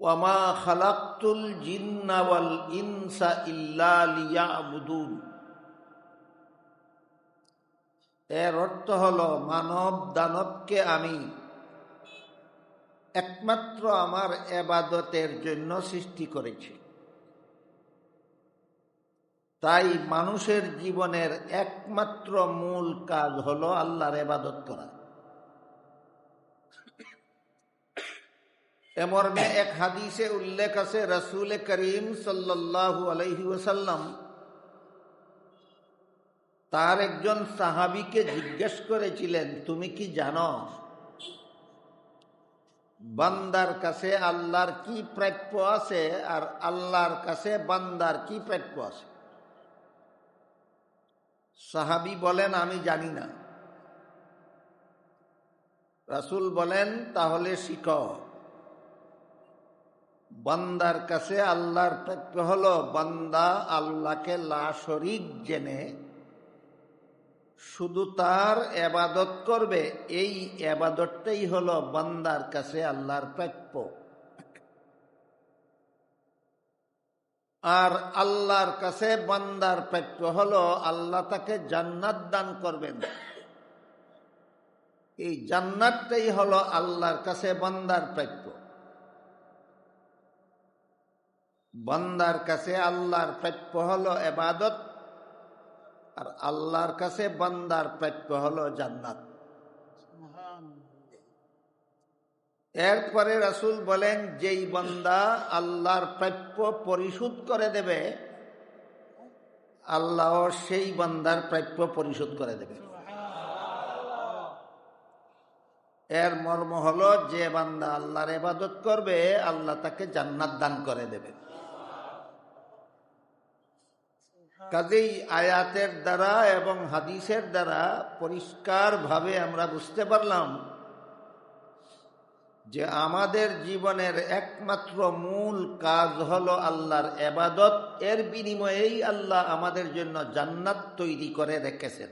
ওয়ামা খালাক্তুল জিন্নাওয়াল ইনসা ইল্লা এর অর্থ হল মানব দানবকে আমি একমাত্র আমার এবাদতের জন্য সৃষ্টি করেছি। তাই মানুষের জীবনের একমাত্র মূল কাজ হল আল্লাহর এবাদত করা। এমর্মে এক হাদিসে উল্লেখ আছে, রসুল করিম সাল্লাহ আলহি ওসাল্লাম তার একজন সাহাবিকে জিজ্ঞেস করেছিলেন, তুমি কি জানো বান্দার কাছে আল্লাহর কি প্রাপ্য আছে আর আল্লাহর কাছে বান্দার কি প্রাপ্য আছে? সাহাবি বলেন, আমি জানি না। রাসুল বলেন, তাহলে শিখ। বান্দার কাছে আল্লাহর প্রাপ্য হলো, বান্দা আল্লাহকে লা শরিক জেনে শুধু তার এবাদত করবে, এই এবাদতটাই হলো বান্দার কাছে আল্লাহর প্রাপ্য। আর আল্লাহর কাছে বান্দার প্রাপ্য হলো, আল্লাহ তাকে জান্নাত দান করবেন। এই জান্নাতটাই হলো আল্লাহর কাছে বান্দার প্রাপ্য। বান্দার কাছে আল্লাহর প্রাপ্য হলো এবাদত, আর আল্লাহর কাছে বান্দার প্রাপ্য হলো জান্নাত। এরপরে রাসুল বলেন, যেই বান্দা আল্লাহর প্রাপ্য পরিশোধ করে দেবে আল্লাহ সেই বান্দার প্রাপ্য পরিশোধ করে দেবে। এর মর্ম হলো, যে বান্দা আল্লাহর এবাদত করবে, আল্লাহ তাকে জান্নাত দান করে দেবে। কাজেই আয়াতের দ্বারা এবং হাদিসের দ্বারা পরিষ্কার ভাবে আমরা বুঝতে পারলাম যে আমাদের জীবনের একমাত্র মূল কাজ হলো আল্লাহর এবাদত। এর বিনিময়েই আল্লাহ আমাদের জন্য জান্নাত তৈরি করে রেখেছেন।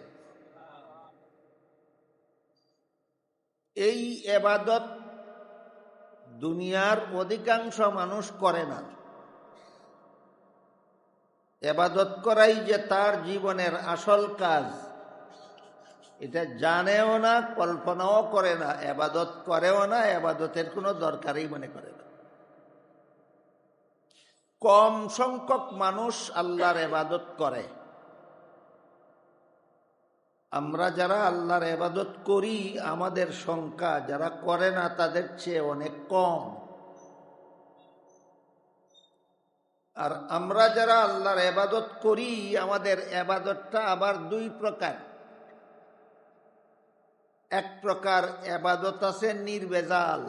এই এবাদত দুনিয়ার অধিকাংশ মানুষ করে না। এবাদত করাই যে তার জীবনের আসল কাজ, এটা জানেও না, কল্পনাও করে না, এবাদত করেও না, এবাদতের কোনো দরকারই মনে করে না। কম সংখ্যক মানুষ আল্লাহর এবাদত করে। আমরা যারা আল্লাহর এবাদত করি, আমাদের সংখ্যা যারা করে না, তাদের চেয়ে অনেক কম। আর আমরা যারা আল্লাহর এবাদত করি, আমাদের এবাদতটা আবার দুই প্রকার। এক প্রকার এবাদত আছে নির্বেজাল,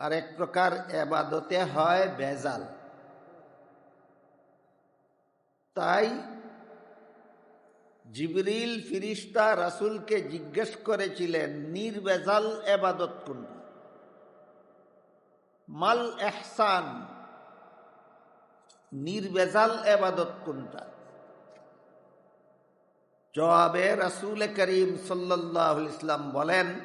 আর এক প্রকার এবাদতে হয় বেজাল। তাই জিবরিল ফিরিস্তা রাসুলকে জিজ্ঞেস করেছিলেন, নির্বেজাল এবাদত কোনটা? মাল এহসান নির্বেজাল এবাদত কোনটা? জবাবে রাসুল করিম সাল্লাহ ইসলাম বলেন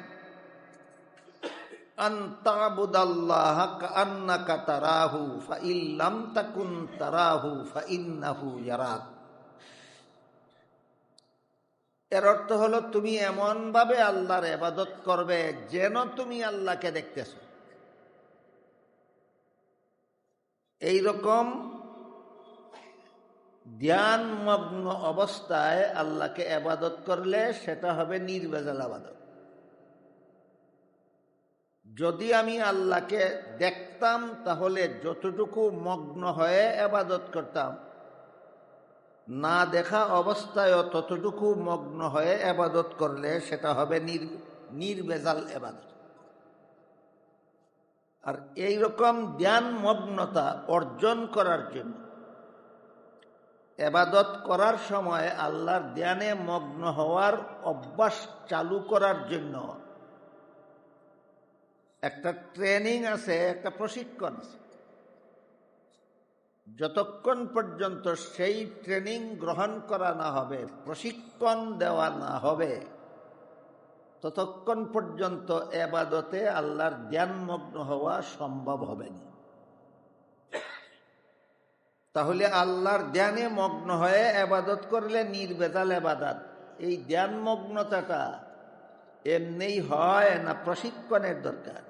এর অর্থ হলো, তুমি এমন ভাবে আল্লাহর এবাদত করবে যেন তুমি আল্লাহকে দেখতেছ। এইরকম ধ্যানমগ্ন অবস্থায় আল্লাহকে আবাদত করলে সেটা হবে নির্বেজাল আবাদত। যদি আমি আল্লাহকে দেখতাম, তাহলে যতটুকু মগ্ন হয়ে আবাদত করতাম, না দেখা অবস্থায় ততটুকু মগ্ন হয়ে আবাদত করলে সেটা হবে নির, নির্বেজাল এবাদত। আর এইরকম ধ্যান মগ্নতা অর্জন করার জন্য এবাদত করার সময় আল্লাহর ধ্যানে মগ্ন হওয়ার অভ্যাস চালু করার জন্য। একটা ট্রেনিং আছে, একটা প্রশিক্ষণ আছে। যতক্ষণ পর্যন্ত সেই ট্রেনিং গ্রহণ করা না হবে, প্রশিক্ষণ দেওয়া না হবে, ততক্ষণ পর্যন্ত এবাদতে আল্লাহর ধ্যানমগ্ন হওয়া সম্ভব হবে না। তাহলে আল্লাহর ধ্যানে মগ্ন হয়ে এবাদত করলে নির্বেদাল এবাদাত। এই ধ্যানমগ্নতাটা এমনি হয় না প্রশিক্ষণের দরকার।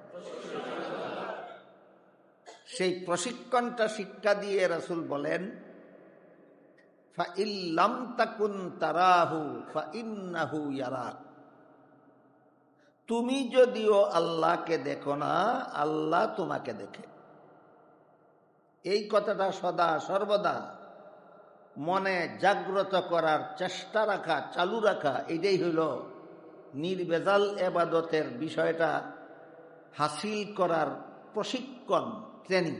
সেই প্রশিক্ষণটা শিক্ষা দিয়ে রাসুল বলেন তাকুন তারাহু তুমি যদিও আল্লাহকে দেখো না, আল্লাহ তোমাকে দেখে। এই কথাটা সদা সর্বদা মনে জাগ্রত করার চেষ্টা রাখা চালু রাখা এটাই হইল নির্বেজাল এবাদতের বিষয়টা হাসিল করার প্রশিক্ষণ ট্রেনিং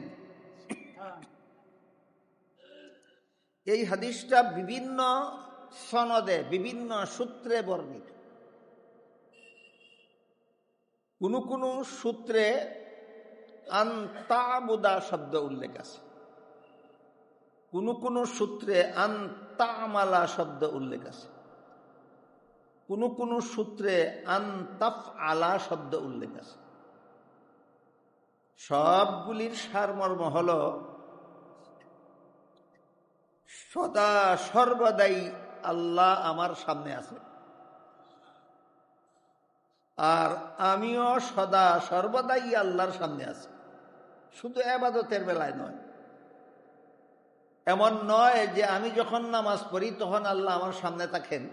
এই হাদিসটা বিভিন্ন সনদে বিভিন্ন সূত্রে বর্ণিত। কোনো কোনো সূত্রে আন্তাবুদা শব্দ উল্লেখ আছে। কোন কোন সূত্রে আন্তামালা শব্দ উল্লেখ আছে। কোন কোন সূত্রে আন্তাফ আলা শব্দ উল্লেখ আছে। সবগুলির সারমর্ম হল, সদা সর্বদাই আল্লাহ আমার সামনে আছে। আর আমিও সদা সর্বদাই আল্লাহর সামনে আছি। শুধু আবাদতের বেলায় নয়। এমন নয় যে আমি যখন নামাজ পড়ি তখন আল্লাহ আমার সামনে থাকেন।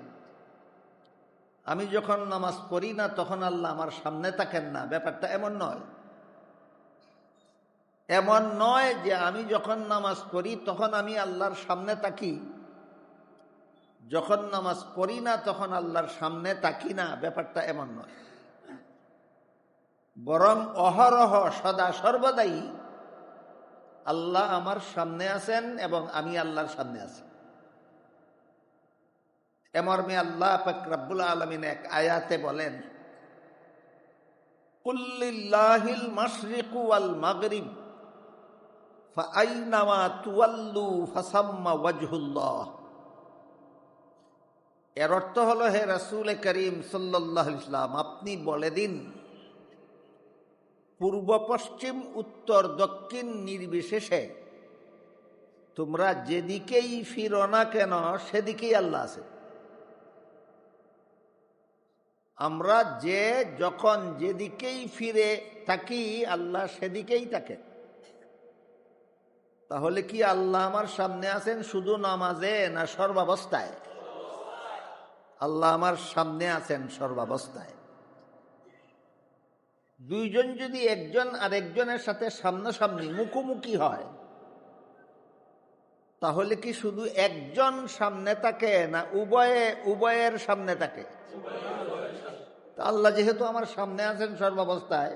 আমি যখন নামাজ পড়ি না তখন আল্লাহ আমার সামনে থাকেন না। ব্যাপারটা এমন নয়। এমন নয় যে আমি যখন নামাজ পড়ি তখন আমি আল্লাহর সামনে তাকি যখন নামাজ পড়ি না তখন আল্লাহর সামনে তাকি না। ব্যাপারটা এমন নয়। বরং অহরহ সদা সর্বদাই আল্লাহ আমার সামনে আছেন এবং আমি আল্লাহর সামনে আছি। এমর্মে আল্লাহ ফকরাবুল আলমিন এক আয়াতে বলেন কুল্লিল্লাহিল মাশরিকু আল মাগরিব ফাআইনামা তুয়াল্লু ফাসাম্মা ওয়াজহুল্লাহ। এর অর্থ হলো, হে রাসূল করিম সাল্লাল্লাহু আলাইহি আপনি বলে দিন পূর্ব পশ্চিম, উত্তর দক্ষিণ নির্বিশেষে। তোমরা যেদিকেই ফিরো না কেন, সেদিকেই আল্লাহ আছে। আমরা যে যখন যেদিকেই ফিরে থাকি, আল্লাহ সেদিকেই থাকে। তাহলে কি আল্লাহ আমার সামনে আছেন শুধু নামাজে না সর্বাবস্থায়? আল্লাহ আমার সামনে আছেন সর্বাবস্থায়। দুইজন যদি একজন আরেকজনের সাথে সামনাসামনি মুখোমুখি হয়, তাহলে কি শুধু একজন সামনে থাকে না উভয়ে, উভয়ের সামনে থাকে আল্লাহ যেহেতু আমার সামনে আছেন সর্বাবস্থায়,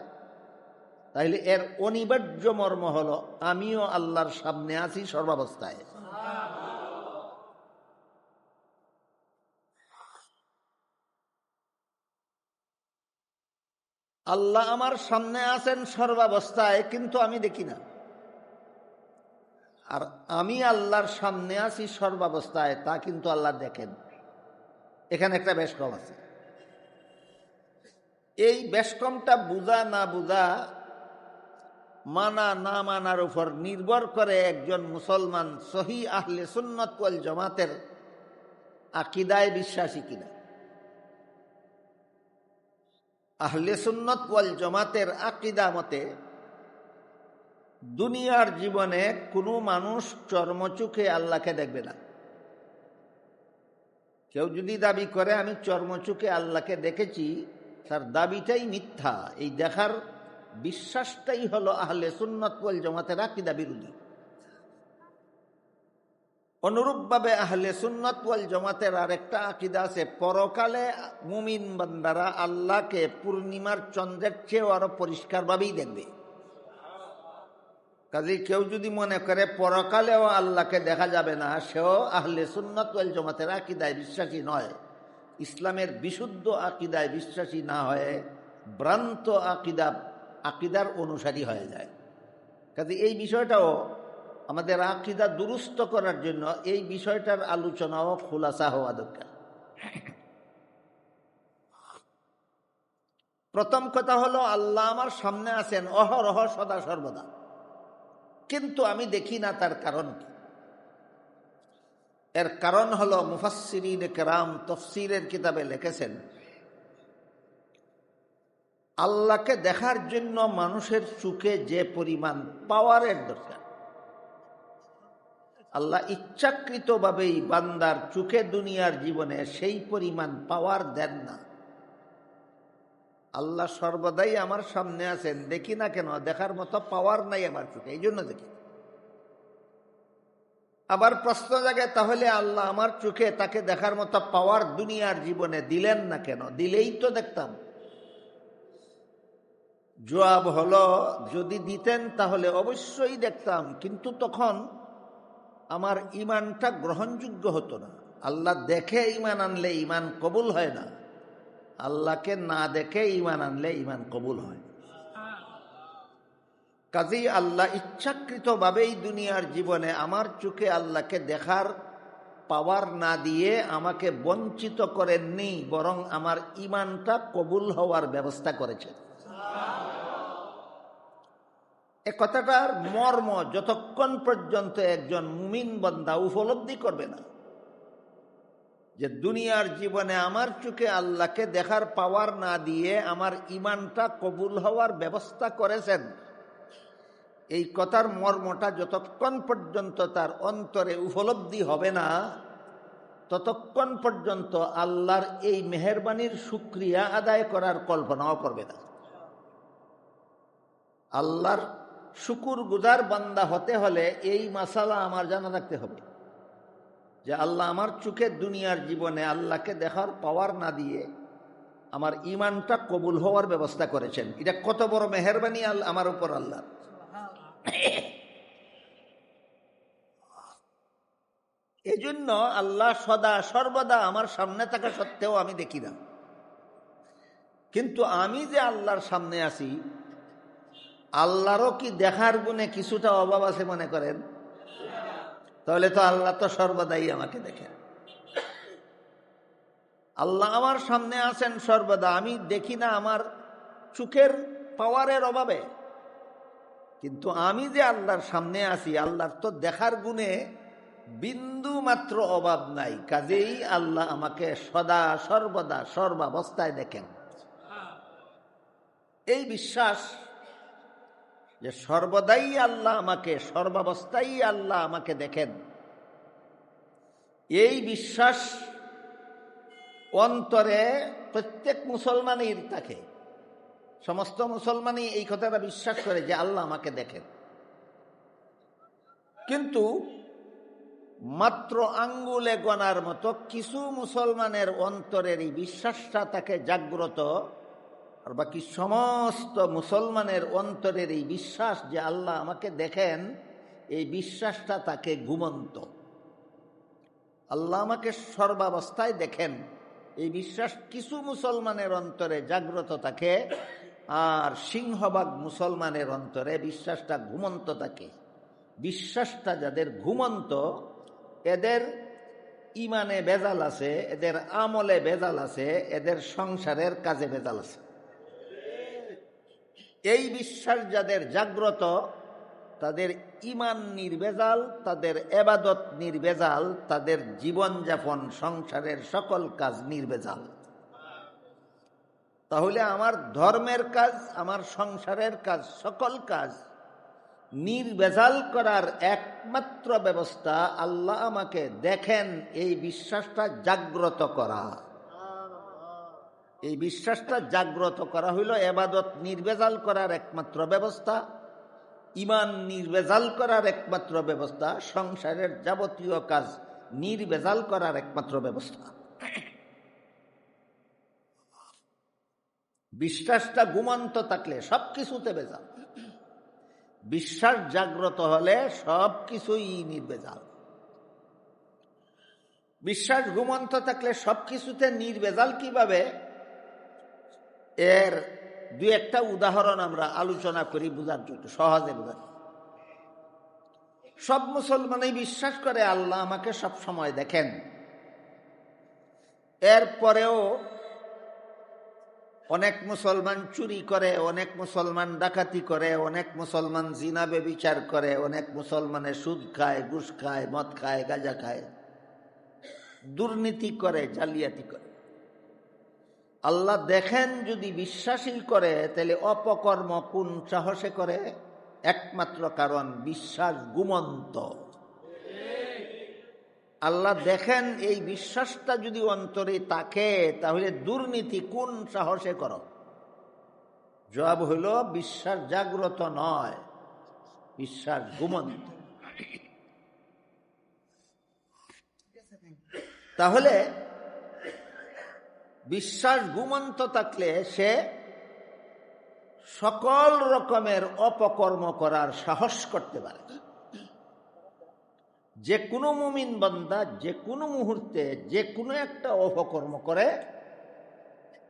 তাইলে এর অনিবার্য মর্ম হলো, আমিও আল্লাহর সামনে আছি সর্বাবস্থায়। আল্লাহ আমার সামনে আছেন সর্বাবস্থায়, কিন্তু আমি দেখি না। আর আমি আল্লাহর সামনে আছি সর্বাবস্থায়, তা কিন্তু আল্লাহ দেখেন। এখানে একটা বেশকম আছে। এই বেশকমটা বুঝা না বুঝা মানা না মানার উপর নির্ভর করে একজন মুসলমান সহি আহলে সুন্নত জমাতের আকিদায় বিশ্বাসী কিনা। আহলে সুন্নত ওয়াল জমাতের আকিদা মতে, দুনিয়ার জীবনে কোনো মানুষ চর্মচুখে আল্লাহকে দেখবে না। কেউ যদি দাবি করে, আমি চর্মচুখে আল্লাহকে দেখেছি তার দাবিটাই মিথ্যা। এই দেখার বিশ্বাসটাই হলো আহলে সুন্নত ওয়াল জমাতের আকিদা বিরোধী। অনুরূপভাবে আহলে সুন্নত ওয়াল জমাতের আরেকটা আকিদা আছে, পরকালে মুমিন বান্দারা আল্লাহকে পূর্ণিমার চন্দ্রের চেয়েও আরও পরিষ্কারভাবেই দেখবে। কাজে কেউ যদি মনে করে পরকালেও আল্লাহকে দেখা যাবে না, সেও আহলে সুন্নত ওয়াল জমাতের আকিদায় বিশ্বাসী নয়। ইসলামের বিশুদ্ধ আকিদায় বিশ্বাসী না হয়ে ভ্রান্ত আকিদা, আকিদার অনুসারী হয়ে যায়। কাজে এই বিষয়টাও আমাদের আকিদা দুরুস্ত করার জন্য এই বিষয়টার আলোচনাও খোলাসা হওয়া দরকার। প্রথম কথা হলো, আল্লাহ আমার সামনে আছেন, অহরহ সদা সর্বদা। কিন্তু আমি দেখি না তার কারণ কি। এর কারণ হলো মুফাসিরিন কেরাম তফসিরের কিতাবে লিখেছেন, আল্লাহকে দেখার জন্য মানুষের চুকে যে পরিমাণ পাওয়ারের দরকার। আল্লাহ ইচ্ছাকৃতভাবেই বান্দার চুকে দুনিয়ার জীবনে সেই পরিমাণ পাওয়ার দেন না। আল্লাহ সর্বদাই আমার সামনে আছেন, দেখি না কেন, দেখার মতো পাওয়ার নাই আমার চোখে, এই জন্য দেখি। আবার প্রশ্ন জাগে, তাহলে আল্লাহ আমার চোখে তাকে দেখার মতো পাওয়ার দুনিয়ার জীবনে দিলেন না কেন? দিলেই তো দেখতাম। জবাব হলো, যদি দিতেন তাহলে অবশ্যই দেখতাম, কিন্তু তখন আমার ইমানটা গ্রহণযোগ্য হতো না। আল্লাহ দেখে ইমান আনলে ইমান কবুল হয় না। আল্লাহকে না দেখে ইমান আনলে ইমান কবুল হয়। কাজেই আল্লাহ ইচ্ছাকৃতভাবেই দুনিয়ার জীবনে আমার চোখে আল্লাহকে দেখার পাওয়ার না দিয়ে আমাকে বঞ্চিত করেননি, বরং আমার ইমানটা কবুল হওয়ার ব্যবস্থা করেছেন। এ কথাটার মর্ম যতক্ষণ পর্যন্ত একজন মুমিন বন্দা উপলব্ধি করবে না, যে দুনিয়ার জীবনে আমার চোখে আল্লাহকে দেখার পাওয়ার না দিয়ে আমার ইমানটা কবুল হওয়ার ব্যবস্থা করেছেন, এই কথার মর্মটা যতক্ষণ পর্যন্ত তার অন্তরে উপলব্ধি হবে না, ততক্ষণ পর্যন্ত আল্লাহর এই মেহরবানির সুক্রিয়া আদায় করার কল্পনাও করবে না। আল্লাহর শুকুর গুজার বান্দা হতে হলে এই মাসালা আমার জানা রাখতে হবে। যে আল্লাহ আমার চোখে দুনিয়ার জীবনে আল্লাহকে দেখার পাওয়ার না দিয়ে আমার ইমানটা কবুল হওয়ার ব্যবস্থা করেছেন। এটা কত বড় মেহরবানি আমার উপর আল্লাহ। এজন্য আল্লাহ সদা সর্বদা আমার সামনে থাকা সত্ত্বেও আমি দেখি না। কিন্তু আমি যে আল্লাহর সামনে আছি আল্লাহরও কি দেখার গুণে কিছুটা অভাব আছে মনে করেন? তাহলে তো আল্লাহ তো সর্বদাই আমাকে দেখেন। আল্লাহ আমার সামনে আছেন সর্বদা, আমি দেখি না আমার চোখের পাওয়ারের অভাবে। কিন্তু আমি যে আল্লাহর সামনে আছি, আল্লাহর তো দেখার গুণে বিন্দু মাত্র অভাব নাই, কাজেই আল্লাহ আমাকে সদা, সর্বদা, সর্বাবস্থায় দেখেন। এই বিশ্বাস যে সর্বদাই আল্লাহ আমাকে সর্বাবস্থায় আল্লাহ আমাকে দেখেন। এই বিশ্বাস অন্তরে প্রত্যেক মুসলমানের থাকে। সমস্ত মুসলমানই এই কথাটা বিশ্বাস করে যে আল্লাহ আমাকে দেখেন। কিন্তু মাত্র আঙ্গুলে গনার মতো কিছু মুসলমানের অন্তরের এই বিশ্বাসটা তাকে জাগ্রত আর বাকি সমস্ত মুসলমানের অন্তরের এই বিশ্বাস যে আল্লাহ আমাকে দেখেন, এই বিশ্বাসটা তাকে ঘুমন্ত। আল্লাহ আমাকে সর্বাবস্থায় দেখেন। এই বিশ্বাস কিছু মুসলমানের অন্তরে জাগ্রত থাকে আর সিংহবাগ মুসলমানের অন্তরে বিশ্বাসটা ঘুমন্ত থাকে। বিশ্বাসটা যাদের ঘুমন্ত, এদের ইমানে বেজাল আছে, এদের আমলে বেজাল আছে, এদের সংসারের কাজে বেজাল আছে। এই বিশ্বাস যাদের জাগ্রত, তাদের ইমান নির্বেজাল, তাদের এবাদত নির্বেজাল, তাদের জীবনযাপন, সংসারের সকল কাজ নির্বেজাল। তাহলে আমার ধর্মের কাজ, আমার সংসারের কাজ, সকল কাজ নির্বেজাল করার একমাত্র ব্যবস্থা আল্লাহ আমাকে দেখেন, এই বিশ্বাসটা জাগ্রত করা। এই বিশ্বাসটা জাগ্রত করা হইল, এবাদত নির্বেজাল করার একমাত্র ব্যবস্থা ইমান নির্বেজাল করার একমাত্র ব্যবস্থা, সংসারের যাবতীয় কাজ নির্বেজাল করার একমাত্র ব্যবস্থা। বিশ্বাসটা ঘুমন্ত থাকলে সব কিছুতে বেজাল বিশ্বাস জাগ্রত হলে সব কিছুই নির্বেজাল। বিশ্বাস ঘুমন্ত থাকলে সব কিছুতে নির্বেজাল কীভাবে? এর দু একটা উদাহরণ আমরা আলোচনা করি বোঝার জন্য, সহজে বোঝার সব মুসলমানই বিশ্বাস করে, আল্লাহ আমাকে সব সময় দেখেন। এরপরেও অনেক মুসলমান চুরি করে, অনেক মুসলমান ডাকাতি করে, অনেক মুসলমান জিনাবে বিচার করে, অনেক মুসলমানের সুদ খায়, ঘুষ খায়, মদ খায়, গাঁজা খায়, দুর্নীতি করে, জালিয়াতি করে। আল্লাহ দেখেন যদি বিশ্বাসী করে, তাহলে অপকর্ম কোন সাহসে করে? একমাত্র কারণ বিশ্বাস গুমন্ত আল্লাহ দেখেন এই বিশ্বাসটা যদি অন্তরে থাকে, তাহলে দুর্নীতি কোন সাহসে কর? জবাব হইল, বিশ্বাস জাগ্রত নয়, বিশ্বাস ঘুমন্ত। তাহলে বিশ্বাস ঘুমন্ত থাকলে সে সকল রকমের অপকর্ম করার সাহস করতে পারে যে কোনো মুমিন বান্দা যে কোনো মুহূর্তে যে কোনো একটা অপকর্ম করে,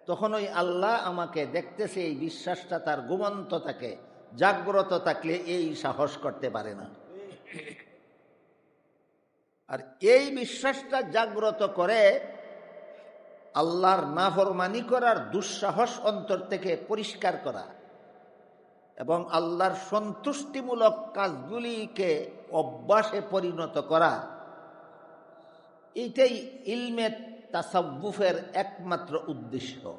তখন ওই আল্লাহ আমাকে দেখতেছে এই বিশ্বাসটা তার ঘুমন্ত থাকে, জাগ্রত থাকলে এই সাহস করতে পারে না। আর এই বিশ্বাসটা জাগ্রত করে আল্লাহর নাফরমানি করার দুঃসাহস অন্তর থেকে পরিষ্কার করা এবং আল্লাহর সন্তুষ্টিমূলক কাজগুলিকে অভ্যাসে পরিণত করা এইটাই ইলমে তাসাবুফের একমাত্র উদ্দেশ্য।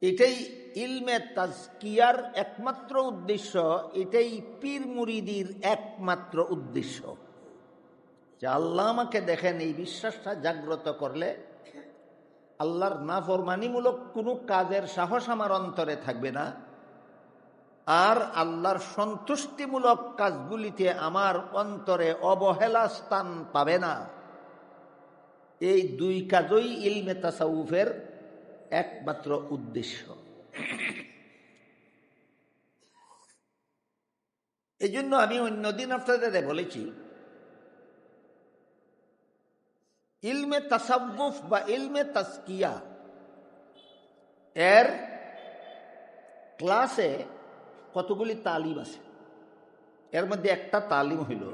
এটাই ইলমে তাজকিয়ার একমাত্র উদ্দেশ্য, এটাই পীর মুরিদির একমাত্র উদ্দেশ্য। যে আল্লাহ আমাকে দেখেন, এই বিশ্বাসটা জাগ্রত করলে আল্লাহর নাফরমানিমূলক কোনো কাজের সাহস আমার অন্তরে থাকবে না। আর আল্লাহর সন্তুষ্টিমূলক কাজগুলিতে আমার অন্তরে অবহেলা স্থান পাবে না। এই দুই কাজই ইলমে তাসাউফের একমাত্র উদ্দেশ্য। এই জন্য আমি অন্যদিন আপনাদের বলেছি ইলমে তাসাবুফ বা ইলমে তাস্কিয়া। এর ক্লাসে কতগুলি তালিম আছে? এর মধ্যে একটা তালিম হইল,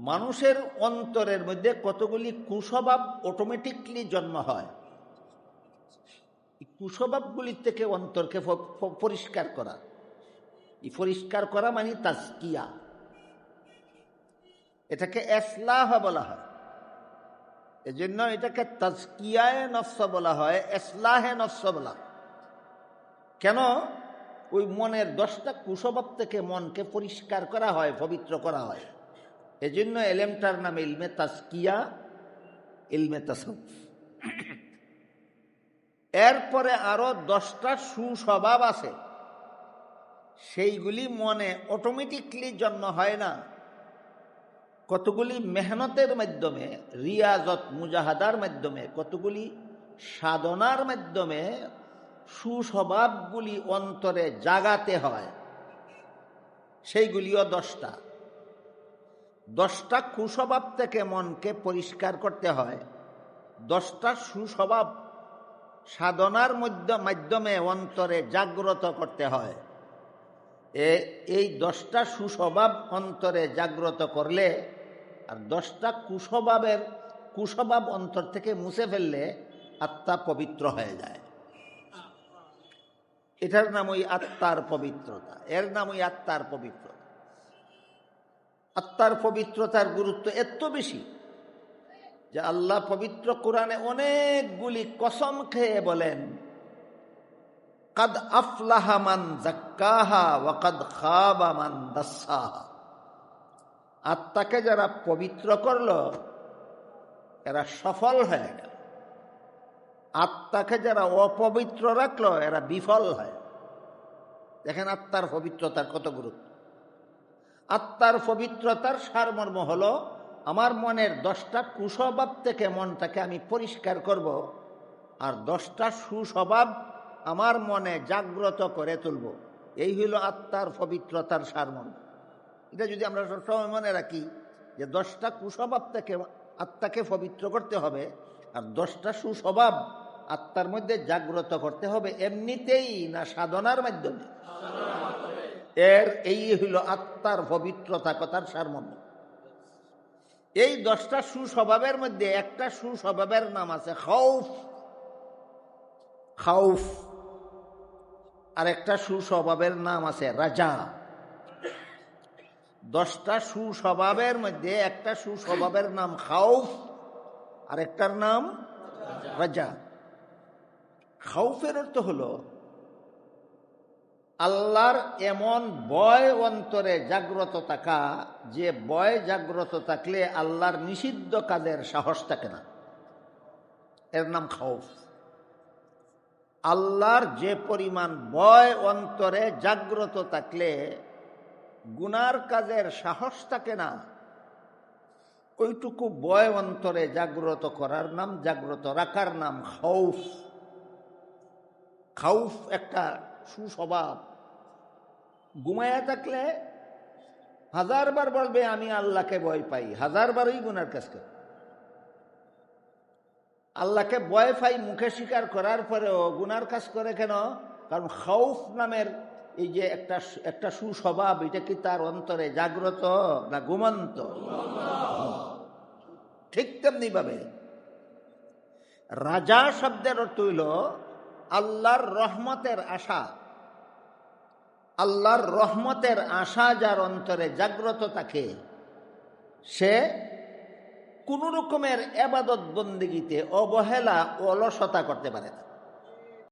মানুষের অন্তরের মধ্যে কতগুলি কুস্বভাব অটোমেটিকলি জন্ম হয়? কুস্বভাবগুলির থেকে অন্তরকে পরিষ্কার করা। এই পরিষ্কার করা মানে তাজকিয়া এটাকে এসলাহ বলা হয়। এজন্য এটাকে তাজকিয়ায় নফস বলা হয়, এসলাহে নফস বলা। কেন? ওই মনের দশটা কুস্বভাব থেকে মনকে পরিষ্কার করা হয়, পবিত্র করা হয়। এজন্য এলেমটার নাম ইলমে তাস্কিয়া ইলমে তাসব এরপরে আরও দশটা সুস্বভাব আছে। সেইগুলি মনে অটোমেটিকলি জন্ম হয় না। কতগুলি মেহনতের মাধ্যমে, রিয়াজত মুজাহাদার মাধ্যমে, কতগুলি সাধনার মাধ্যমে সুস্বভাবগুলি অন্তরে জাগাতে হয়, সেইগুলিও দশটা। দশটা কুস্বভাব থেকে মনকে পরিষ্কার করতে হয়। দশটা সুস্বভাব সাধনার মাধ্যমে অন্তরে জাগ্রত করতে হয়। এই দশটা সুস্বভাব অন্তরে জাগ্রত করলে আর দশটা কুস্বভাবের কুস্বভাব অন্তর থেকে মুছে ফেললে আত্মা পবিত্র হয়ে যায়। এটার নাম ওই আত্মার পবিত্রতা। এর নাম ওই আত্মার পবিত্রতা। আত্মার পবিত্রতার গুরুত্ব এত বেশি যে আল্লাহ পবিত্র কোরআনে অনেকগুলি কসম খেয়ে বলেন, কাদ আফলাহামান জাক্কাহা ওয়াকাদ খাবামান দাসাহা। আত্মাকে যারা পবিত্র করল, এরা সফল হয়ে গেল। আত্মাকে যারা অপবিত্র রাখল, এরা বিফল হয়। দেখেন আত্মার পবিত্রতার কত গুরুত্ব। আত্মার পবিত্রতার সারমর্ম হলো, আমার মনের দশটা কুস্বভাব থেকে মনটাকে আমি পরিষ্কার করব, আর দশটা সুস্বভাব আমার মনে জাগ্রত করে তুলব। এই হইল আত্মার পবিত্রতার সারমর্ম। এটা যদি আমরা সবসময় মনে রাখি যে দশটা কুস্বভাব থেকে আত্মাকে পবিত্র করতে হবে আর দশটা সুস্বভাব আত্মার মধ্যে জাগ্রত করতে হবে এমনিতেই না সাধনার মাধ্যমে? এর এই হইল আত্মার পবিত্রতা কথার সারমর্ম। এই দশটা সুস্বভাবের মধ্যে একটা সুস্বভাবের নাম আছে খৌফ খাউফ। আর একটা সুস্বভাবের নাম আছে রাজা। দশটা সুস্বভাবের মধ্যে একটা সুস্বভাবের নাম খাউফ আর একটার নাম রাজা। খাউফের অর্থ হলো, আল্লাহর এমন বয় অন্তরে জাগ্রত থাকা, যে বয় জাগ্রত থাকলে আল্লাহর নিষিদ্ধ কাজের সাহস থাকে না। এর নাম খাউফ। আল্লাহর যে পরিমাণ বয় অন্তরে জাগ্রত থাকলে গুনার কাজের সাহস থাকে না। ওইটুকু বয় অন্তরে জাগ্রত করার নাম, জাগ্রত রাখার নাম খাউফ। খাউফ একটা সুস্বভাব। ঘুমায়া থাকলে হাজারবার বলবে, আমি আল্লাহকে ভয় পাই। হাজারবারই গুনার কাজ করে। আল্লাহকে ভয় পাই, মুখে স্বীকার করার পরেও গুনার কাজ করে কেন? কারণ খাউফ নামের এই যে একটা একটা সুস্বভাব, এটা কি তার অন্তরে জাগ্রত না ঘুমন্ত? ঠিক তেমনি ভাবে। রাজা শব্দের অর্থ হইল আল্লাহর রহমতের আশা। আল্লাহর রহমতের আশা যার অন্তরে জাগ্রত থাকে, সে কোন রকমের এবাদত বন্দিগিতে অবহেলা অলসতা করতে পারে না।